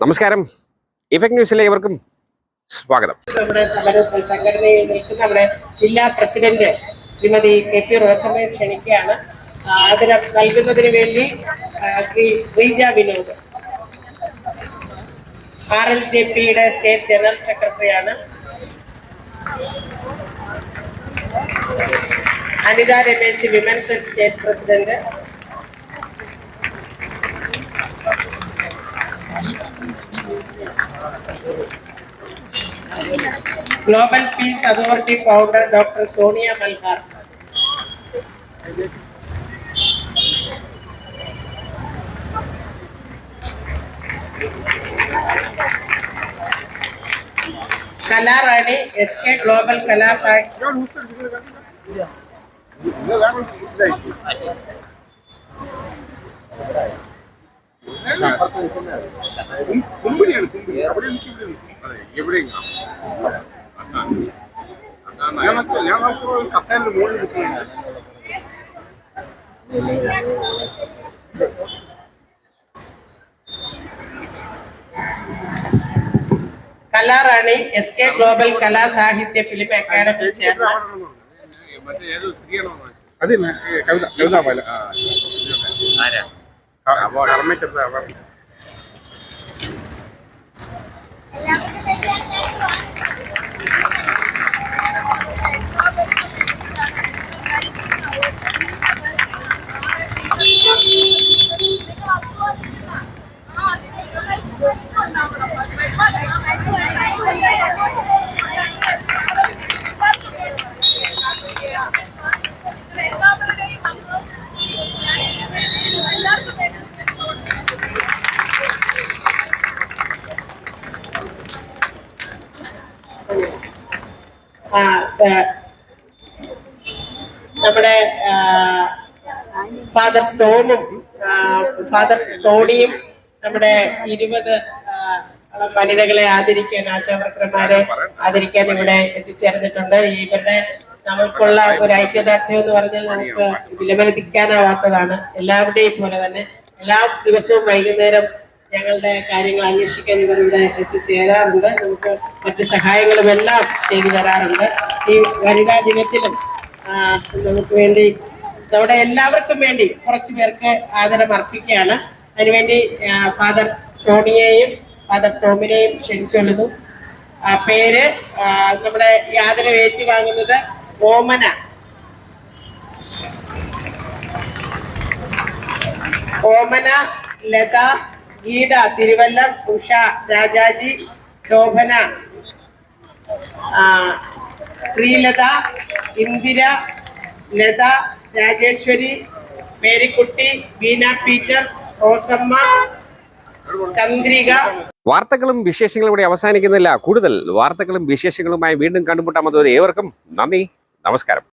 നമസ്കാരം. ഇഫക്ട് ന്യൂസിലെ ഇവർക്കും സ്വാഗതം. നമ്മുടെ സംഘടനയിൽ നിൽക്കുന്ന നമ്മുടെ ജില്ലാ പ്രസിഡന്റ് ശ്രീമതി കെ പി റോസമ്മയെ ക്ഷണിക്കുകയാണ്. ആദരം നൽകുന്നതിന് വേണ്ടി Shri Reeja Vinod. R L J പിയുടെ സ്റ്റേറ്റ് ജനറൽ സെക്രട്ടറിയാണ്. Anitha Ramesh women's state president. Global peace authority founder doctor Sonia Malhar Kalarani S K global Kala Sahitya കുമ്പിടിയാണ് Kumbidi അവിടെ എനിക്ക് ഇവിടെ നിൽക്കും. അതെ എവിടെയും ഞാൻ ഞാൻ നോക്കുമ്പോൾ കസേരന്റെ മുകളിൽ നിൽക്കുന്നുണ്ട് Kalarani S K global Kala Sahitya film academy മറ്റേ ഏതോ സ്ത്രീയാണോ അതെ കവിത കവിത പോലെ. ถรเราไม่จำเป็นครับ നമ്മുടെ ഫാദർ ടോമും ഫാദർ ടോണിയും നമ്മുടെ ഇരുപത് വനിതകളെ ആദരിക്കാൻ ആശാവർക്കർമാരെ ആദരിക്കാൻ ഇവിടെ എത്തിച്ചേർന്നിട്ടുണ്ട്. ഇവരുടെ നമുക്കുള്ള ഒരു ഐക്യദാർഢ്യം എന്ന് പറഞ്ഞാൽ നമുക്ക് വിലമതിക്കാനാവാത്തതാണ്. എല്ലാവരുടെയും പോലെ തന്നെ എല്ലാ ദിവസവും വൈകുന്നേരം ഞങ്ങളുടെ കാര്യങ്ങൾ അന്വേഷിക്കാൻ ഇവർ ഇവിടെ എത്തിച്ചേരാറുണ്ട്. നമുക്ക് മറ്റ് സഹായങ്ങളും എല്ലാം ചെയ്തു തരാറുണ്ട്. ഈ വനിതാ ദിനത്തിലും നമുക്ക് വേണ്ടി നമ്മുടെ എല്ലാവർക്കും വേണ്ടി കുറച്ചു പേർക്ക് ആദരം അർപ്പിക്കുകയാണ് അതിനുവേണ്ടി ഫാദർ ടോണിയെയും ഫാദർ ടോമിനെയും ക്ഷണിച്ചുള്ളതും പേര് നമ്മുടെ ഈ ആദരം ഏറ്റുവാങ്ങുന്നത് ഓമന. ഓമന ലത ഗീത തിരുവല്ലം ഉഷ രാജാജി ശോഭന ശ്രീലത ഇന്ദിര ലത രാജേശ്വരി മേരിക്കുട്ടി ബീന പീറ്റർ റോസമ്മ ചന്ദ്രിക. വാർത്തകളും വിശേഷങ്ങളും ഇവിടെ അവസാനിക്കുന്നില്ല. കൂടുതൽ വാർത്തകളും വിശേഷങ്ങളുമായി വീണ്ടും കണ്ടുമുട്ടാമത് ഏവർക്കും നന്ദി നമസ്കാരം.